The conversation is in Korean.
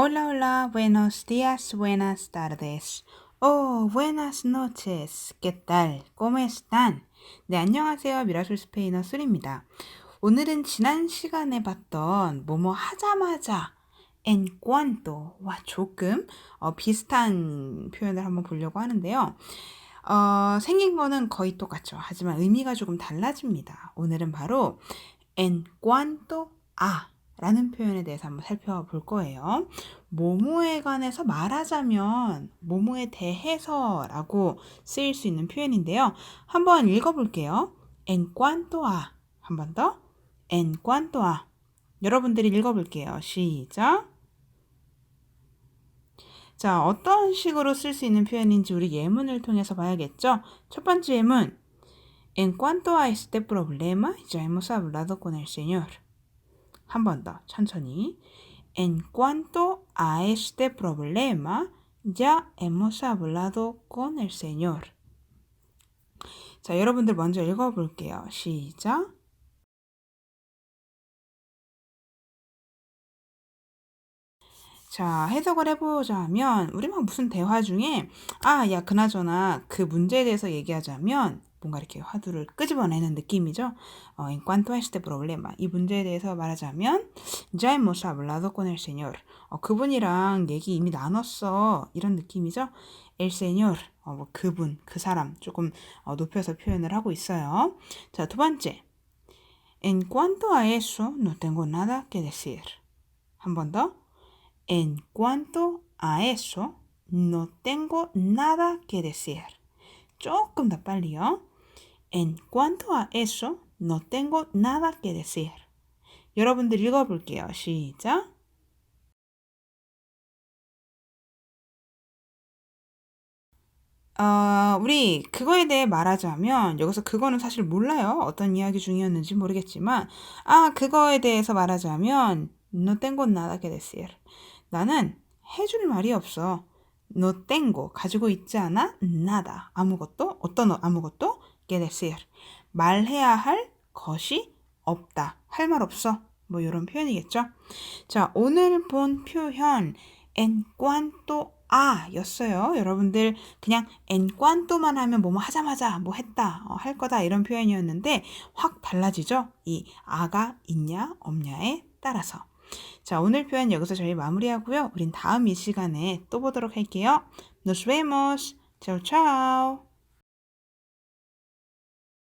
Hola, hola, buenos días, buenas tardes. Oh, buenas noches. ¿Qué tal? ¿Cómo están? 네, 안녕하세요. 미라솔 스페인어 술입니다. 오늘은 지난 시간에 봤던 뭐뭐 하자마자 en cuanto와 조금 어, 비슷한 표현을 한번 보려고 하는데요. 어, 생긴 거는 거의 똑같죠. 하지만 의미가 조금 달라집니다. 오늘은 바로 en cuanto a 라는 표현에 대해서 한번 살펴볼 거예요. 뭐뭐에 관해서 말하자면 뭐뭐에 대해서 라고 쓰일 수 있는 표현인데요. 한번 읽어볼게요. en cuanto a 한번 더. en cuanto a 여러분들이 읽어볼게요. 시작. 자, 어떤 식으로 쓸 수 있는 표현인지 우리 예문을 통해서 봐야겠죠? 첫 번째 예문. En cuanto a este problema, ya hemos hablado con el Señor. 한 번 더, 천천히. En cuanto a este problema, ya hemos hablado con el Señor. 자, 여러분들 먼저 읽어볼게요. 시작. 자, 해석을 해보자면, 우리 막 무슨 대화 중에, 아, 야, 그나저나 그 문제에 대해서 얘기하자면, 뭔가 이렇게 화두를 끄집어내는 느낌이죠. 어, en cuanto a este problema. 이 문제에 대해서 말하자면, ya hemos hablado con el señor. 어, 그분이랑 얘기 이미 나눴어. 이런 느낌이죠. el señor. 어, 뭐 그분, 그 사람. 조금 어, 높여서 표현을 하고 있어요. 자, 두 번째. En cuanto a eso, no tengo nada que decir. 한 번 더. En cuanto a eso, no tengo nada que decir. 조금 더 빨리요. En cuanto a eso, no tengo nada que decir. 여러분들 읽어볼게요. 시작. 어, 우리 그거에 대해 말하자면 여기서 그거는 사실 몰라요. 어떤 이야기 중이었는지 모르겠지만 아 그거에 대해서 말하자면 no tengo nada que decir. 나는 해줄 말이 없어. no tengo 가지고 있지 않아 nada 아무것도 어떤 아무것도 que decir 말해야 할 것이 없다 할 말 없어 뭐 이런 표현이겠죠. 자 오늘 본 표현 en cuanto a 였어요. 여러분들 그냥 en cuanto만 하면 뭐뭐 하자마자 뭐 했다 어, 할 거다 이런 표현이었는데 확 달라지죠. 이 a가 있냐 없냐에 따라서. 자, 오늘 표현 여기서 저희 마무리하고요. 우린 다음 이 시간에 또 보도록 할게요. Nos vemos. Chao, chao.